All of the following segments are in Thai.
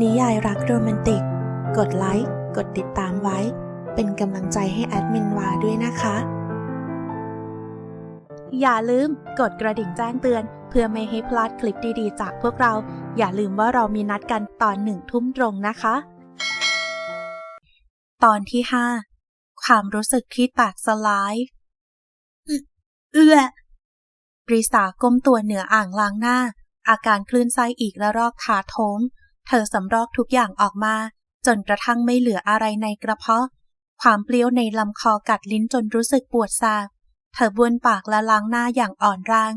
นิยายรักโรแมนติก กดไลค์ กดติดตามไว้ เป็นกำลังใจให้แอดมินวาด้วยนะคะ อย่าลืมกดกระดิ่งแจ้งเตือน เพื่อไม่ให้พลาดคลิปดีๆ จากพวกเรา อย่าลืมว่าเรามีนัดกันตอนหนึ่งทุ่มตรงนะคะ ตอนที่5ความรู้สึกที่แตกสลายเอื้อริสาก้มตัวเหนืออ่างล้างหน้า อาการคลื่นไส้อีกระรอกถาโถม เธอสำรอกทุกอย่างออกมา จนกระทั่งไม่เหลืออะไรในกระเพาะ ความเปรี้ยวในลำคอกัดลิ้นจนรู้สึกปวดแสบเธอบ้วนปากและล้างหน้าอย่างอ่อนแรง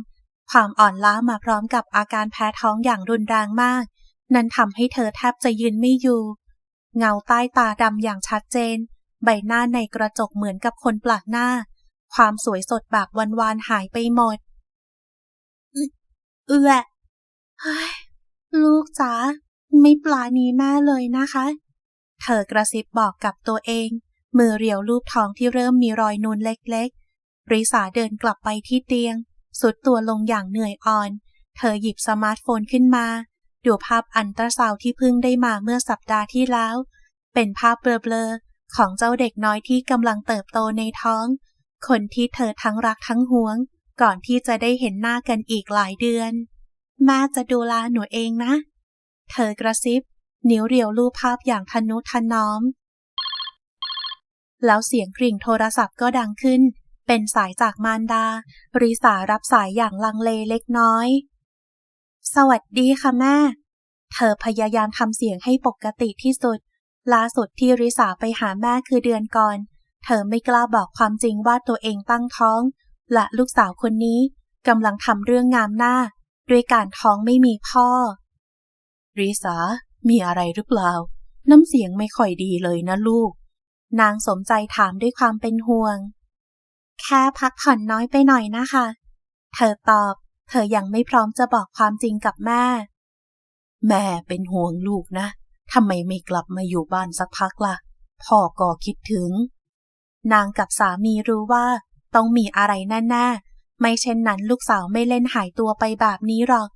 ความอ่อนล้ามาพร้อมกับอาการแพ้ท้องอย่างรุนแรงมาก นั้นทำให้เธอแทบจะยืนไม่อยู่ เงาใต้ตาดำอย่างชัดเจน ใบหน้าในกระจกเหมือนกับคนปลากหน้า ความสวยสดแบบวันวานๆหายไปหมด เอื้อลูกจ๋า ไม่ปลานี้แม่เลยนะคะ เธอกระซิบบอกกับตัวเอง มือเรียวลูบท้องที่เริ่มมีรอยนูนเล็กๆ ริสาเดินกลับไปที่เตียง สุดตัวลงอย่างเหนื่อยอ่อน เธอหยิบสมาร์ทโฟนขึ้นมา ดูภาพอันตราซาวที่เพิ่งได้มาเมื่อสัปดาห์ที่แล้ว เป็นภาพเบลอๆของเจ้าเด็กน้อยที่กำลังเติบโตในท้อง คนที่เธอทั้งรักทั้งหวง ก่อนที่จะได้เห็นหน้ากันอีกหลายเดือนแม่จะดูแลหนูเองนะ เธอกระซิบ นิ้วเรียวรูปภาพอย่างทนุถนอม แล้วเสียงกริ่งโทรศัพท์ก็ดังขึ้น เป็นสายจากมารดา ริสารับสายอย่างลังเลเล็กน้อย สวัสดีค่ะแม่ เธอพยายามทำเสียงให้ปกติที่สุด ล่าสุดที่ริสาไปหาแม่คือเดือนก่อน เธอไม่กล้าบอกความจริงว่าตัวเองตั้งท้อง และลูกสาวคนนี้กำลังทำเรื่องงามหน้า ด้วยการท้องไม่มีพ่อ ริสา มีอะไรหรือเปล่า น้ำเสียงไม่ค่อยดีเลยนะลูก นางสมใจถามด้วยความเป็นห่วง แค่พักผ่อนน้อยไปหน่อยนะคะ เธอตอบ เธอยังไม่พร้อมจะบอกความจริงกับแม่ แม่เป็นห่วงลูกนะทำไมไม่กลับมาอยู่บ้านสักพักล่ะ พ่อก็คิดถึง นางกับสามีรู้ว่า ต้องมีอะไรแน่ๆ ไม่เช่นนั้นลูกสาวไม่เล่นหายตัวไปแบบนี้หรอก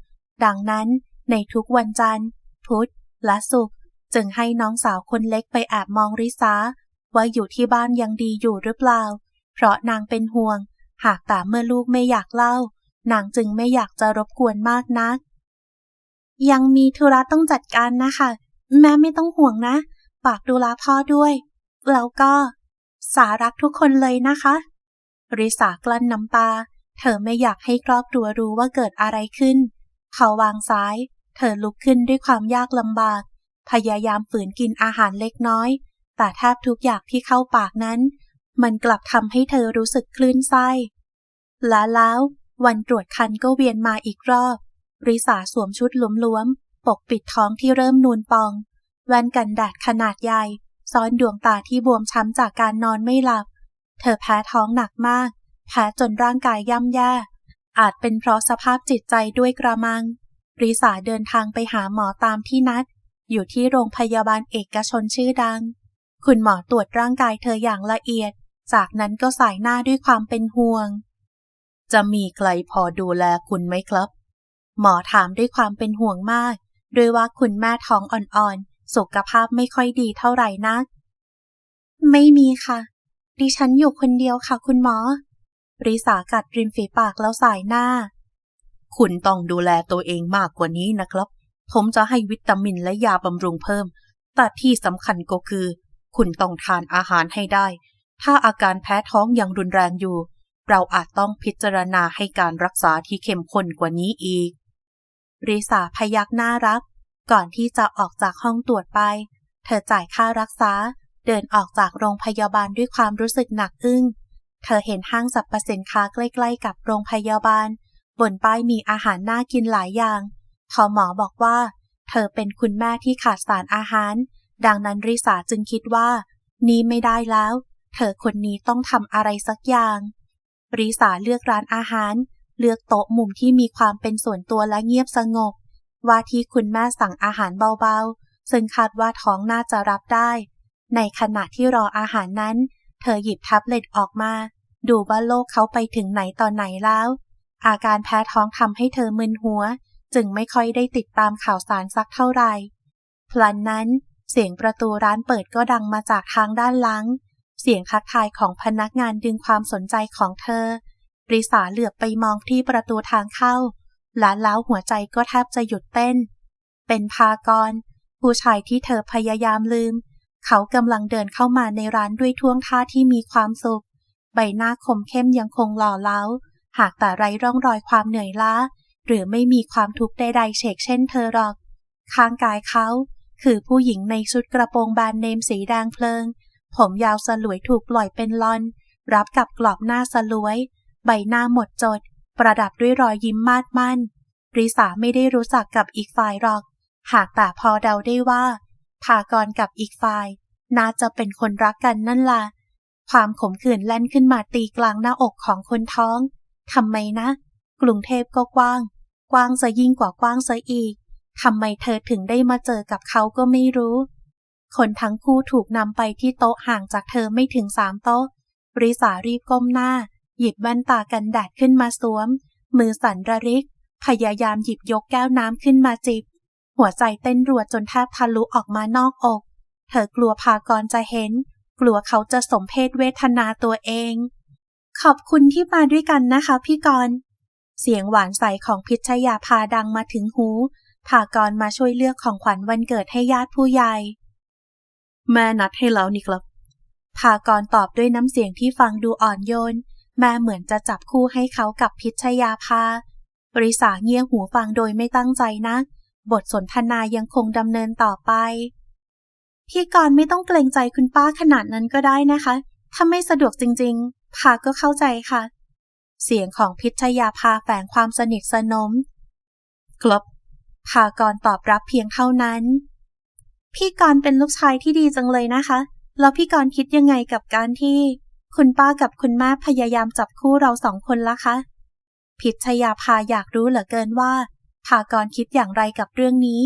ดังนั้น ในทุกวันจันทร์ พุธ และศุกร์จึงให้น้องสาวคนเล็กไปแอบมองริสาว่าอยู่ที่บ้านยังดีอยู่หรือเปล่า เพราะนางเป็นห่วง หากแต่เมื่อลูกไม่อยากเล่า นางจึงไม่อยากจะรบกวนมากนัก ยังมีธุระต้องจัดการนะคะ แม่ไม่ต้องห่วงนะฝากดูแลพ่อด้วย แล้วก็ สารักทุกคนเลยนะคะ ริสากลั้นน้ำตา เธอไม่อยากให้ครอบครัวรู้ว่าเกิดอะไรขึ้น เขาวางซ้าย เธอลุกขึ้นด้วยความยากลำบาก พยายามฝืนกินอาหารเล็กน้อย แต่แทบทุกอย่างที่เข้าปากนั้น มันกลับทำให้เธอรู้สึกคลื่นไส้และแล้ววันตรวจคันก็เวียนมาอีกรอบ ริสาสวมชุดหลวมๆ ปกปิดท้องที่เริ่มนูนปอง แว่นกันแดดขนาดใหญ่ ซ้อนดวงตาที่บวมช้ำจากการนอนไม่หลับ เธอแพ้ท้องหนักมาก แพ้จนร่างกายย่ำแย่ อาจเป็นเพราะสภาพจิตใจด้วยกระมัง ริสาเดินทางไปหาหมอตามที่นัด อยู่ที่โรงพยาบาลเอกชนชื่อดัง คุณหมอตรวจร่างกายเธออย่างละเอียด จากนั้นก็สายหน้าด้วยความเป็นห่วง จะมีใครพอดูแลคุณไหมครับ หมอถามด้วยความเป็นห่วงมากโดยว่าคุณแม่ท้องอ่อนๆ สุขภาพไม่ค่อยดีเท่าไหร่นัก ไม่มีค่ะ ดิฉันอยู่คนเดียวค่ะคุณหมอริสากัดริมฝีปากแล้วสายหน้า คุณต้องดูแลตัวเองมากกว่านี้นะครับ ผมจะให้วิตามินและยาบำรุงเพิ่ม แต่ที่สำคัญก็คือ คุณต้องทานอาหารให้ได้ ถ้าอาการแพ้ท้องยังรุนแรงอยู่ เราอาจต้องพิจารณาให้การรักษาที่เข้มข้นกว่านี้อีก ริสาพยักหน้ารับ ก่อนที่จะออกจากห้องตรวจไป เธอจ่ายค่ารักษา เดินออกจากโรงพยาบาลด้วยความรู้สึกหนักอึ้ง เธอเห็นห้างสรรพสินค้าใกล้ ๆ กับโรงพยาบาล บนป้ายมีอาหารน่ากินหลายอย่าง พอหมอบอกว่า เธอเป็นคุณแม่ที่ขาดสารอาหาร ดังนั้นริสาจึงคิดว่า นี้ไม่ได้แล้ว เธอคนนี้ต้องทำอะไรสักอย่าง ริสาเลือกร้านอาหาร เลือกโต๊ะมุมที่มีความเป็นส่วนตัวและเงียบสงบ ว่าที่คุณแม่สั่งอาหารเบาๆ ซึ่งคาดว่าท้องน่าจะรับได้ ในขณะที่รออาหารนั้น เธอหยิบแท็บเล็ตออกมา ดูว่าโลกเขาไปถึงไหนตอนไหนแล้ว อาการแพ้ท้องทำให้เธอมึนหัว จึงไม่ค่อยได้ติดตามข่าวสารสักเท่าไหร่พลันนั้นเสียงประตูร้านเปิดก็ดังมาจากทางด้านหลัง เสียงทักทายของพนักงานดึงความสนใจของเธอปริสาเหลือบไปมองที่ประตูทางเข้าหลานล้าหัวใจก็แทบจะหยุดเต้น เป็นพากร ผู้ชายที่เธอพยายามลืม เขากำลังเดินเข้ามาในร้านด้วยท่วงท่าที่มีความสุข ใบหน้าคมเข้มยังคงหล่อเล้า หากแต่ไร้ร่องรอยความเหนื่อยล้า หรือไม่มีความทุกข์ใดๆเฉกเช่นเธอหรอก ข้างกายเขา คือผู้หญิงในชุดกระโปรงบานเนมสีแดงเพลิง ผมยาวสลวยถูกปล่อยเป็นลอน รับกับกรอบหน้าสลวย ใบหน้าหมดจด ประดับด้วยรอยยิ้มมาดมั่นริสาไม่ได้รู้จักกับอีกฝ่ายหรอก หากแต่พอเดาได้ว่าพากรกับอีกฝ่าย น่าจะเป็นคนรักกันนั่นล่ะ ความขมขื่นแล่นขึ้นมาตีกลางหน้าอกของคนท้อง ทำไมนะ กรุงเทพก็กว้าง กว้างจะยิ่งกว่ากว้างซะอีกทำไมเธอถึงได้มาเจอกับเขาก็ไม่รู้ คนทั้งคู่ถูกนำไปที่โต๊ะห่างจากเธอไม่ถึงสามโต๊ะ ริสารีบก้มหน้า หยิบแว่นตากันแดดขึ้นมาสวม มือสั่นระริก พยายามหยิบยกแก้วน้ำขึ้นมาจิบ หัวใจเต้นรัวจนแทบทะลุออกมานอกอก เธอกลัวพากรจะเห็น กลัวเขาจะสมเพศเวทนาตัวเอง ขอบคุณที่มาด้วยกันนะคะพี่กรณ์เสียงหวานใสของพิชยาพาดังมาถึงหูพากรมาช่วยเลือกของขวัญวันเกิดให้ญาติผู้ใหญ่ แม่นัดให้แล้วนี่ครับพากรตอบด้วยน้ำเสียงที่ฟังดูอ่อนโยน แม่เหมือนจะจับคู่ให้เขากับพิชยาภาบริษาเงี่ยหูฟังโดยไม่ตั้งใจนะ บทสนทนายังคงดำเนินต่อไป พี่กรไม่ต้องเกรงใจคุณป้าขนาดนั้นก็ได้นะคะ ถ้าไม่สะดวกจริง ๆพาก็เข้าใจค่ะ เสียงของพิชยาภาแฝงความสนิทสนมครับพากรตอบรับเพียงเท่านั้น พี่กรเป็นลูกชายที่ดีจังเลยนะคะ แล้วพี่กรคิดยังไงกับการที่ คุณป้ากับคุณแม่พยายามจับคู่เราสองคนละคะ พิชยาภาอยากรู้เหลือเกินว่าพากรคิดอย่างไรกับเรื่องนี้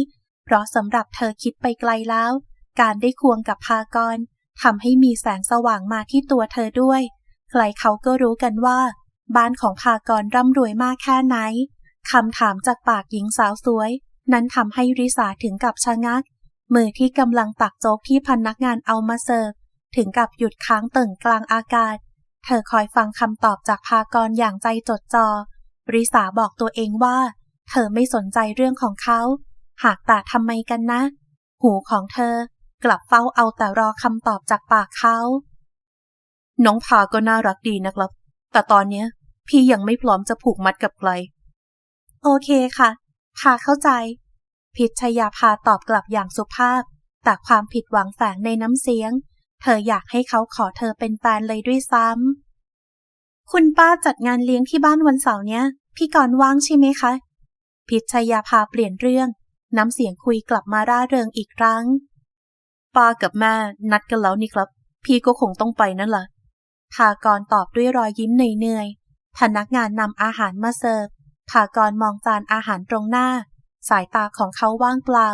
เพราะสำหรับเธอคิดไปไกลแล้ว การได้ควงกับพากรทำให้มีแสงสว่างมาที่ตัวเธอด้วย ใครเขาก็รู้กันว่า บ้านของพากรร่ำรวยมากแค่ไหนคำถามจากปากหญิงสาวสวย นั้นทำให้ริสาถึงกับชะงัก มือที่กำลังตักโจ๊กที่พนักงานเอามาเสิร์ฟถึงกับหยุดค้างเติ่งกลางอากาศ เธอคอยฟังคำตอบจากพากรอย่างใจจดจอ่อริสาบอกตัวเองว่า เธอไม่สนใจเรื่องของเขา หากแต่ทำไมกันนะ หูของเธอกลับเฝ้าเอาแต่รอคำตอบจากปากเขา น้องพาก็น่ารักดีนะครับ แต่ตอนเนี้ย พี่ยังไม่พร้อมจะผูกมัดกับใคร โอเคค่ะ พาเข้าใจ พิชยาพาตอบกลับอย่างสุภาพ แต่ความผิดหวังแฝงในน้ำเสียง เธออยากให้เขาขอเธอเป็นแฟนเลยด้วยซ้ำ คุณป้าจัดงานเลี้ยงที่บ้านวันเสาร์เนี้ย พี่กรณ์ว่างใช่ไหมคะ พิชยาพาเปลี่ยนเรื่อง น้ำเสียงคุยกลับมาร่าเริงอีกครั้ง ป้ากับแม่นัดกันแล้วนี่ครับ พี่ก็คงต้องไปนั่นแหละ พากรตอบด้วยรอยยิ้มเหนื่อยๆพนักงานนำอาหารมาเสิร์ฟพากรมองจานอาหารตรงหน้า สายตาของเขาว่างเปล่า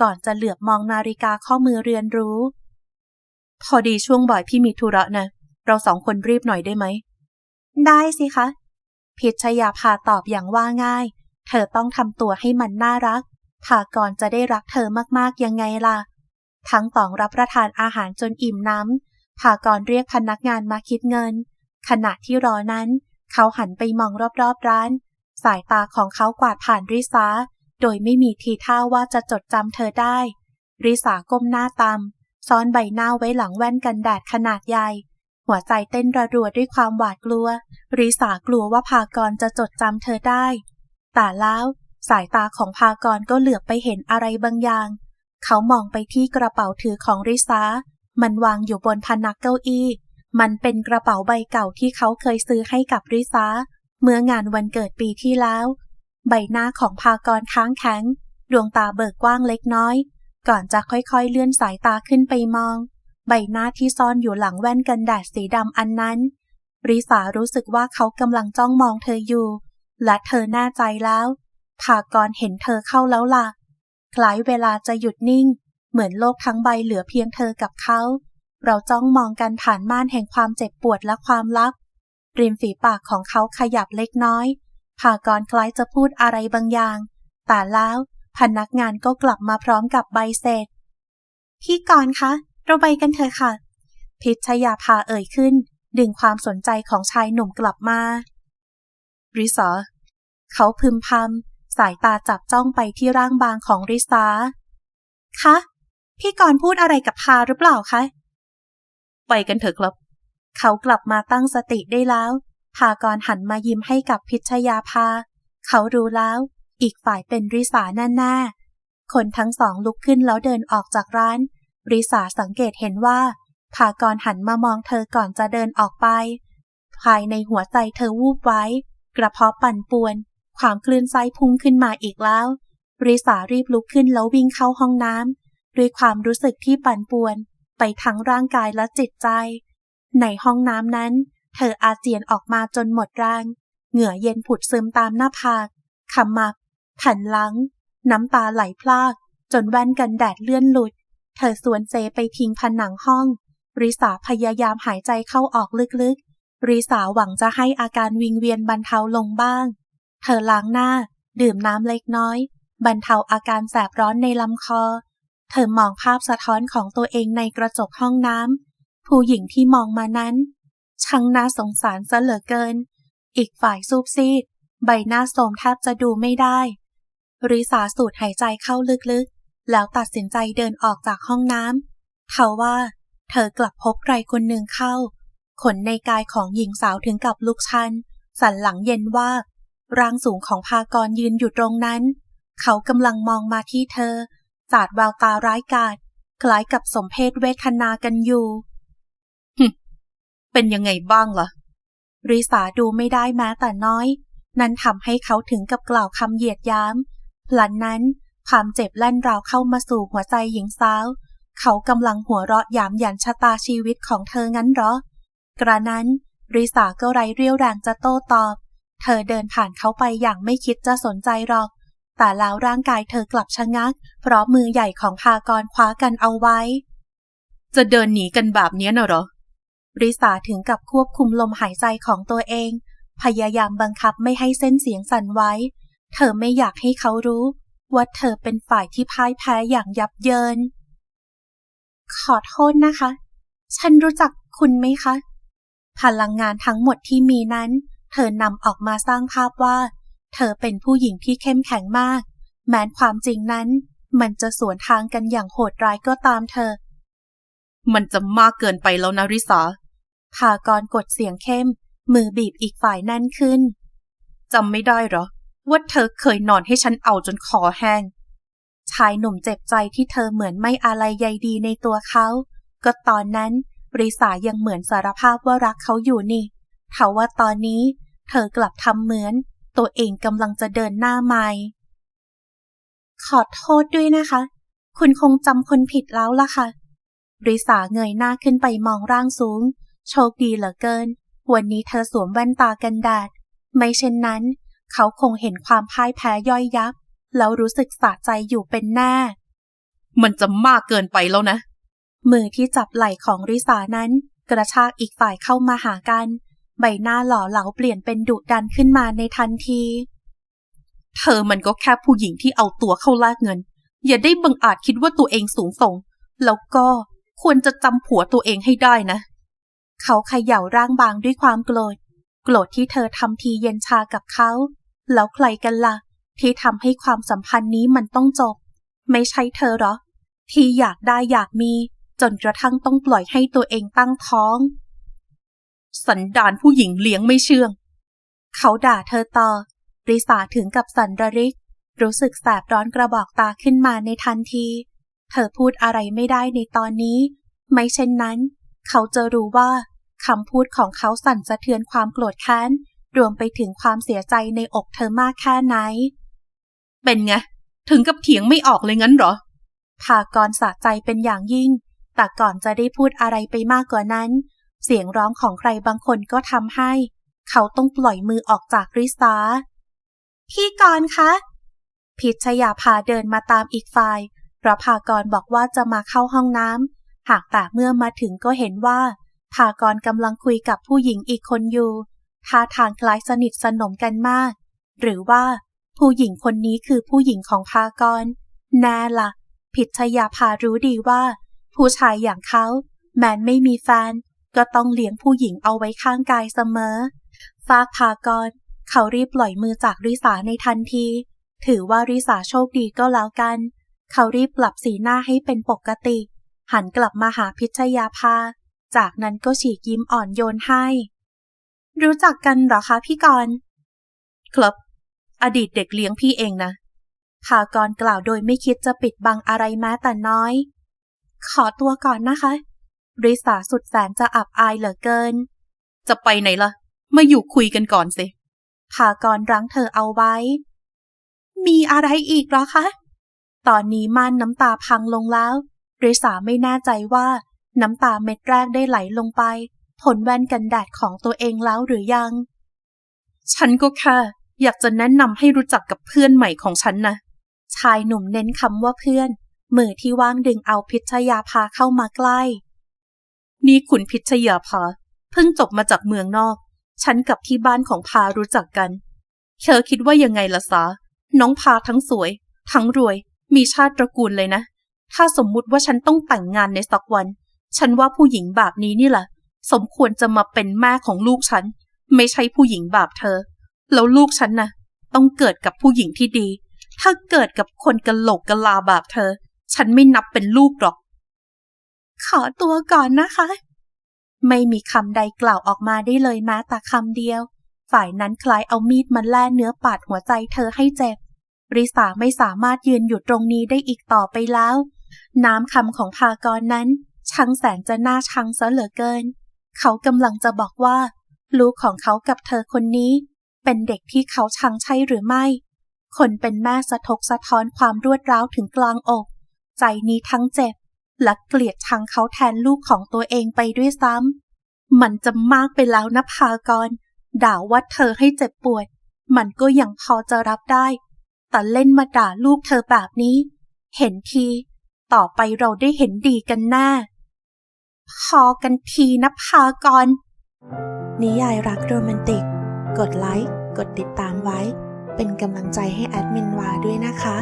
ก่อนจะเหลือบมองนาฬิกาข้อมือเรือนรู้ พอดีช่วงบ่ายพี่มีธุระนะเราสองคนรีบหน่อยได้ไหม ได้สิคะ พิชยาพาตอบอย่างว่าง่าย เธอต้องทำตัวให้มันน่ารักพากรจะได้รักเธอมากๆยังไงล่ะ ทั้งตองรับประทานอาหารจนอิ่มน้ำ พากรเรียกพนักงานมาคิดเงิน ขณะที่รอนั้น เขาหันไปมองรอบๆร้าน สายตาของเขากวาดผ่านริสาโดยไม่มีทีท่าว่าจะจดจำเธอได้ ริสาก้มหน้าตามซ้อนใบหน้าไว้หลังแว่นกันแดดขนาดใหญ่ หัวใจเต้นระรัวด้วยความหวาดกลัว ริสากลัวว่าพากรจะจดจำเธอได้ แต่แล้วสายตาของพากรก็เหลือบไปเห็นอะไรบางอย่าง เขามองไปที่กระเป๋าถือของริสา มันวางอยู่บนพนักเก้าอี้ มันเป็นกระเป๋าใบเก่าที่เขาเคยซื้อให้กับริสาเมื่องานวันเกิดปีที่แล้ว ใบหน้าของพากรค้างแข็ง ดวงตาเบิกกว้างเล็กน้อย ก่อนจะค่อยๆเลื่อนสายตาขึ้นไปมอง ใบหน้าที่ซ่อนอยู่หลังแว่นกันแดดสีดำอันนั้นริสารู้สึกว่าเขากำลังจ้องมองเธออยู่ และเธอแน่ใจแล้วพากรเห็นเธอเข้าแล้วล่ะ คล้ายเวลาจะหยุดนิ่ง เหมือนโลกทั้งใบเหลือเพียงเธอกับเขา เราจ้องมองกันผ่านม่านแห่งความเจ็บปวดและความลับ ริมฝีปากของเขาขยับเล็กน้อยพากรคล้ายจะพูดอะไรบางอย่าง แต่แล้วพนักงานก็กลับมาพร้อมกับใบเสร็จ พี่กรคะเราไปกันเถอะค่ะ พิชยาพาเอ่ยขึ้น ดึงความสนใจของชายหนุ่มกลับมา ริสาเขาพึมพำสายตาจับจ้องไปที่ร่างบางของริสาคะ พี่กรณ์พูดอะไรกับพาหรือเปล่าคะ ไปกันเถอะครับ เขากลับมาตั้งสติได้แล้ว พากรหันมายิ้มให้กับพิชยาภา เขารู้แล้ว อีกฝ่ายเป็นริสาแน่ๆคนทั้งสองลุกขึ้นแล้วเดินออกจากร้าน ริสาสังเกตเห็นว่าพากรหันมามองเธอก่อนจะเดินออกไป ภายในหัวใจเธอวูบไว้ กระเพาะปั่นป่วน ความคลื่นไส้พุ่งขึ้นมาอีกแล้ว ริสารีบลุกขึ้นแล้ววิ่งเข้าห้องน้ำ ด้วยความรู้สึกที่ปั่นป่วน ไปทั้งร่างกายและจิตใจ ในห้องน้ำนั้น เธออาเจียนออกมาจนหมดแรงเหงื่อเย็นผุดซึมตามหน้าผากขมับแผ่นหลัง น้ำตาไหลพลาก จนแว่นกันแดดเลื่อนหลุด เธอสวนเซไปพิงผนังห้อง ริสาพยายามหายใจเข้าออกลึกๆ ริสาหวังจะให้อาการวิงเวียนบรรเทาลงบ้าง เธอล้างหน้า ดื่มน้ำเล็กน้อย บรรเทาอาการแสบร้อนในลำคอ เธอมองภาพสะท้อนของตัวเองในกระจกห้องน้ำ ผู้หญิงที่มองมานั้น ช่างน่าสงสารซะเหลือเกิน อีกฝ่ายซูบซีด ใบหน้าโสมแทบจะดูไม่ได้ ริสาสูดหายใจเข้าลึกๆ แล้วตัดสินใจเดินออกจากห้องน้ำเขาว่า เธอกลับพบใครคนหนึ่งเข้า ขนในกายของหญิงสาวถึงกับลุกชัน สันหลังเย็นว่า ร่างสูงของพากรยืนอยู่ตรงนั้น เขากำลังมองมาที่เธอ สาดแววตาร้ายกาจคล้ายกับสมเพศเวทนากันอยู่เป็นยังไงบ้างล่ะ ริสาดูไม่ได้แม้แต่น้อย นั้นทำให้เขาถึงกับกล่าวคำเหยียดย้ำพลันนั้นความเจ็บแล่นราวเข้ามาสู่หัวใจหญิงสาว เขากำลังหัวเราะยามหยันชะตาชีวิตของเธองั้นหรอ กระนั้นริสาก็ไรเรี่ยวแรงจะโต้ตอบ เธอเดินผ่านเขาไปอย่างไม่คิดจะสนใจหรอก แต่แล้วร่างกายเธอกลับชะงัก เพราะมือใหญ่ของพากรคว้ากันเอาไว้ จะเดินหนีกันแบบนี้น่ะหรอ ริสาถึงกับควบคุมลมหายใจของตัวเอง พยายามบังคับไม่ให้เส้นเสียงสั่นไว้ เธอไม่อยากให้เขารู้ ว่าเธอเป็นฝ่ายที่พ่ายแพ้อย่างยับเยิน ขอโทษนะคะ ฉันรู้จักคุณไหมคะ พลังงานทั้งหมดที่มีนั้น เธอนำออกมาสร้างภาพว่า เธอเป็นผู้หญิงที่เข้มแข็งมาก แม้ความจริงนั้น มันจะสวนทางกันอย่างโหดร้ายก็ตามเธอ มันจะมากเกินไปแล้วนะริสาพากรกดเสียงเข้ม มือบีบอีกฝ่ายแน่นขึ้นจำไม่ได้เหรอ ว่าเธอเคยนอนให้ฉันเอาจนคอแห้ง ชายหนุ่มเจ็บใจที่เธอเหมือนไม่อะไรใยดีในตัวเขา ก็ตอนนั้นริสายังเหมือนสารภาพว่ารักเขาอยู่นี่เทว่าตอนนี้ เธอกลับทำเหมือน ตัวเองกำลังจะเดินหน้าใหม่ขอโทษด้วยนะคะ คุณคงจำคนผิดแล้วล่ะค่ะ ริสาเงยหน้าขึ้นไปมองร่างสูง โชคดีเหลือเกิน วันนี้เธอสวมแว่นตากันแดด ไม่เช่นนั้น เขาคงเห็นความพ่ายแพ้ย่อยยับ แล้วรู้สึกสะใจอยู่เป็นแน่ มันจะมากเกินไปแล้วนะ มือที่จับไหล่ของริสานั้น กระชากอีกฝ่ายเข้ามาหากัน ใบหน้าหล่อเหลาเปลี่ยนเป็นดุดันขึ้นมาในทันที เธอมันก็แค่ผู้หญิงที่เอาตัวเข้าแลกเงิน อย่าได้บังอาจคิดว่าตัวเองสูงส่ง แล้วก็ควรจะจำผัวตัวเองให้ได้นะ เขาเขย่าร่างบางด้วยความโกรธ โกรธที่เธอทำทีเย็นชากับเขา แล้วใครกันละ่ะ ที่ทำให้ความสัมพันธ์นี้มันต้องจบ ไม่ใช่เธอหรอ ที่อยากได้อยากมี จนกระทั่งต้องปล่อยให้ตัวเองตั้งท้อง สันดานผู้หญิงเลี้ยงไม่เชื่อง เขาด่าเธอต่อริสาถึงกับสันระริก รู้สึกแสบร้อนกระบอกตาขึ้นมาในทันที เธอพูดอะไรไม่ได้ในตอนนี้ ไม่เช่นนั้น เขาจะรู้ว่าคำพูดของเขาสั่นสะเทือนความโกรธแค้น รวมไปถึงความเสียใจในอกเธอมากแค่ไหน เป็นไง ถึงกับเถียงไม่ออกเลยงั้นหรอพากรสะใจเป็นอย่างยิ่ง แต่ก่อนจะได้พูดอะไรไปมากกว่านั้น เสียงร้องของใครบางคนก็ทำให้ เขาต้องปล่อยมือออกจากริสาพี่กรณ์คะ พิชยาพาเดินมาตามอีกฝ่ายเพราะพากรบอกว่าจะมาเข้าห้องน้ำหากแต่เมื่อมาถึงก็เห็นว่าพากรกำลังคุยกับผู้หญิงอีกคนอยู่ท่าทางคล้ายสนิทสนมกันมาก หรือว่า ผู้หญิงคนนี้คือผู้หญิงของพากรแน่ละ่ะ พิชยาพารู้ดีว่า ผู้ชายอย่างเขา แม้นไม่มีแฟน ก็ต้องเลี้ยงผู้หญิงเอาไว้ข้างกายเสมอ ฟากพากรเขารีบปล่อยมือจากริสาในทันที ถือว่าริสาโชคดีก็แล้วกัน เขารีบปรับสีหน้าให้เป็นปกติ หันกลับมาหาพิชยาภา จากนั้นก็ฉีกยิ้มอ่อนโยนให้ รู้จักกันเหรอคะพี่กรณ์ครับ อดีตเด็กเลี้ยงพี่เองนะพากรกล่าวโดยไม่คิดจะปิดบังอะไรแม้แต่น้อย ขอตัวก่อนนะคะ ริสาสุดแสนจะอับอายเหลือเกิน จะไปไหนล่ะ มาอยู่คุยกันก่อนสิพากรรั้งเธอเอาไว้ มีอะไรอีกเหรอคะ ตอนนี้ม่านน้ำตาพังลงแล้วริสาไม่แน่ใจว่า น้ำตาเม็ดแรกได้ไหลลงไปผลแว่นกันแดดของตัวเองแล้วหรือยัง ฉันก็แค่อยากจะแนะนำให้รู้จักกับเพื่อนใหม่ของฉันนะ ชายหนุ่มเน้นคำว่าเพื่อน มือที่ว่างดึงเอาพิชยาพาเข้ามาใกล้ นี่คุณพิชยาภาเพิ่งจบมาจากเมืองนอก ฉันกับที่บ้านของพารู้จักกัน เธอคิดว่ายังไงล่ะสา น้องพาทั้งสวย ทั้งรวย มีชาติตระกูลเลยนะ ถ้าสมมุติว่าฉันต้องแต่งงานในสักวัน ฉันว่าผู้หญิงแบบนี้นี่แหละ สมควรจะมาเป็นแม่ของลูกฉัน ไม่ใช่ผู้หญิงแบบเธอ แล้วลูกฉันนะต้องเกิดกับผู้หญิงที่ดี ถ้าเกิดกับคนกะโหลกกะลาแบบเธอ ฉันไม่นับเป็นลูกหรอก ขอตัวก่อนนะคะ ไม่มีคำใดกล่าวออกมาได้เลยแม้แต่คำเดียว ฝ่ายนั้นคล้ายเอามีดมาแล่เนื้อปาดหัวใจเธอให้เจ็บ ริสาไม่สามารถยืนอยู่ตรงนี้ได้อีกต่อไปแล้ว น้ำคำของพากรนั้นช่างแสนจะน่าชังซะเหลือเกิน เขากำลังจะบอกว่า ลูกของเขากับเธอคนนี้ เป็นเด็กที่เขาชังใช่หรือไม่ คนเป็นแม่สะทกสะท้อนความรวดร้าวถึงกลางอก ใจนี้ทั้งเจ็บ และเกลียดชังเขาแทนลูกของตัวเองไปด้วยซ้ำ มันจะมากไปแล้วนะพากร ด่าว่าเธอให้เจ็บปวด มันก็ยังพอจะรับได้ แต่เล่นมาด่าลูกเธอแบบนี้ เห็นที ต่อไปเราได้เห็นดีกันแน่พอกันทีนะพากร นิยายรักโรแมนติก กดไลค์ กดติดตามไว้ เป็นกำลังใจให้แอดมินวาด้วยนะคะ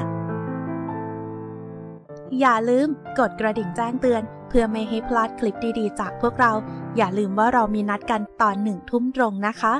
อย่าลืมกดกระดิ่งแจ้งเตือน เพื่อไม่ให้พลาดคลิปดีๆ จากพวกเรา อย่าลืมว่าเรามีนัดกันตอนหนึ่งทุ่มตรงนะคะ